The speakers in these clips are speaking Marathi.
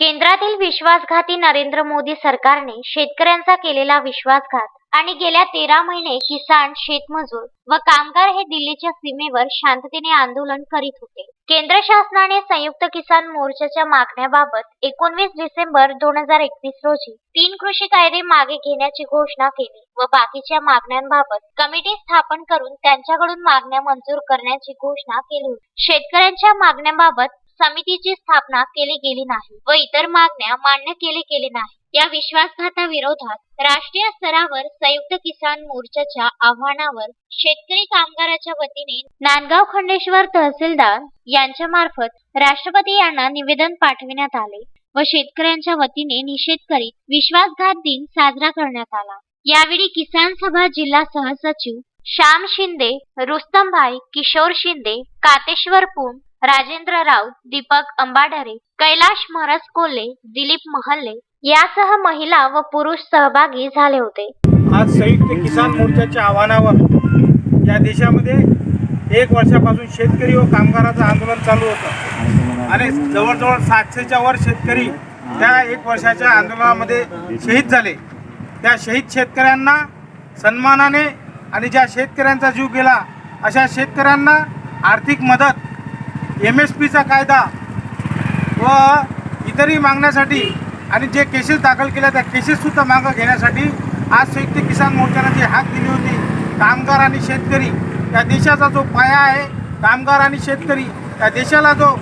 केंद्रातील विश्वासघाती नरेंद्र मोदी सरकारने शेतकऱ्यांचा केलेला विश्वासघात आणि गेल्या तेरा महिने किसान शेतमजूर व कामगार हे दिल्लीच्या सीमेवर शांततेने आंदोलन करीत होते. केंद्र शासनाने संयुक्त किसान मोर्चाच्या मागण्याबाबत एकोणवीस डिसेंबर दोन हजार एकवीस रोजी तीन कृषी कायदे मागे घेण्याची घोषणा केली व बाकीच्या मागण्यांबाबत कमिटी स्थापन करून त्यांच्याकडून मागण्या मंजूर करण्याची घोषणा केली शेतकऱ्यांच्या मागण्याबाबत समितीची स्थापना केली गेली नाही व इतर मागण्या मान्य केले गेले नाही. या विश्वासघाताविरोधात राष्ट्रीय स्तरावर संयुक्त किसान मोर्चाच्या आव्हानावर शेतकरी कामगाराच्या वतीने नांदगाव खंडेश्वर तहसीलदार यांच्या मार्फत राष्ट्रपती यांना निवेदन पाठविण्यात आले व शेतकऱ्यांच्या वतीने निषेध करीत विश्वासघात दिन साजरा करण्यात आला. यावेळी किसान सभा जिल्हा सहसचिव श्याम शिंदे रुस्तमभाई किशोर शिंदे कातेश्वर पुंड राजेंद्र राऊत दीपक अंबाडरे कैलाश महरस कोल्हे दिलीप महल्ले यासह महिला व पुरुष सहभागी झाले होते. आज संयुक्त किसान मोर्चाच्या आव्हानावर या देशामध्ये एक वर्षापासून शेतकरी व कामगाराचं आंदोलन चालू होतं. आणि जवळजवळ सातशेच्या वर शेतकरी त्या एक वर्षाच्या आंदोलनामध्ये शहीद झाले. त्या शहीद शेतकऱ्यांना सन्मानाने आणि ज्या शेतकऱ्यांचा जीव गेला अशा शेतकऱ्यांना आर्थिक मदत एम एस पीचा कायदा व इतरही मागण्यासाठी आणि जे केसेस दाखल केल्या त्या केसेससुद्धा मागं घेण्यासाठी आज संयुक्त किसान मोर्चानं जी हाक दिली होती कामगार आणि शेतकरी या देशाचा जो पाया आहे कामगार आणि शेतकरी या देशाला जो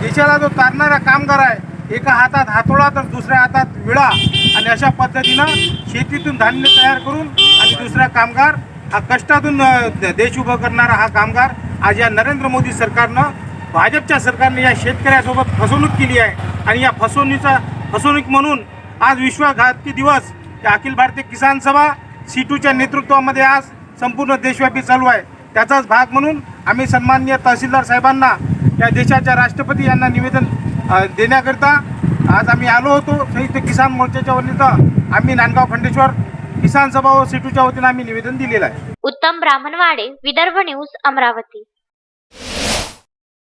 देशाला जो तारणारा कामगार आहे एका हातात हातोडा तर दुसऱ्या हातात विळा आणि अशा पद्धतीनं शेतीतून धान्य तयार करून आणि दुसरा कामगार हा कष्टातून देश उभं करणारा हा कामगार आज या नरेंद्र मोदी सरकारनं भाजपच्या सरकारने या शेतकऱ्यासोबत फसवणूक केली आहे आणि या फसवणुकीचा फसवणूक म्हणून आज विश्वासघाती दिवस. या अखिल भारतीय किसान सभा सीटूच्या नेतृत्वामध्ये आज संपूर्ण देशव्यापी चालू आहे. त्याचाच भाग म्हणून आम्ही सन्माननीय तहसीलदार साहेबांना या देशाच्या राष्ट्रपती यांना निवेदन देण्याकरिता आज आम्ही आलो होतो. संयुक्त किसान मोर्चाच्या वतीनं आम्ही नांदगाव खंडेश्वर किसान सभा व सीटूच्या वतीनं आम्ही निवेदन दिलेलं आहे. उत्तम ब्राह्मणवाडे विदर्भ न्यूज अमरावती.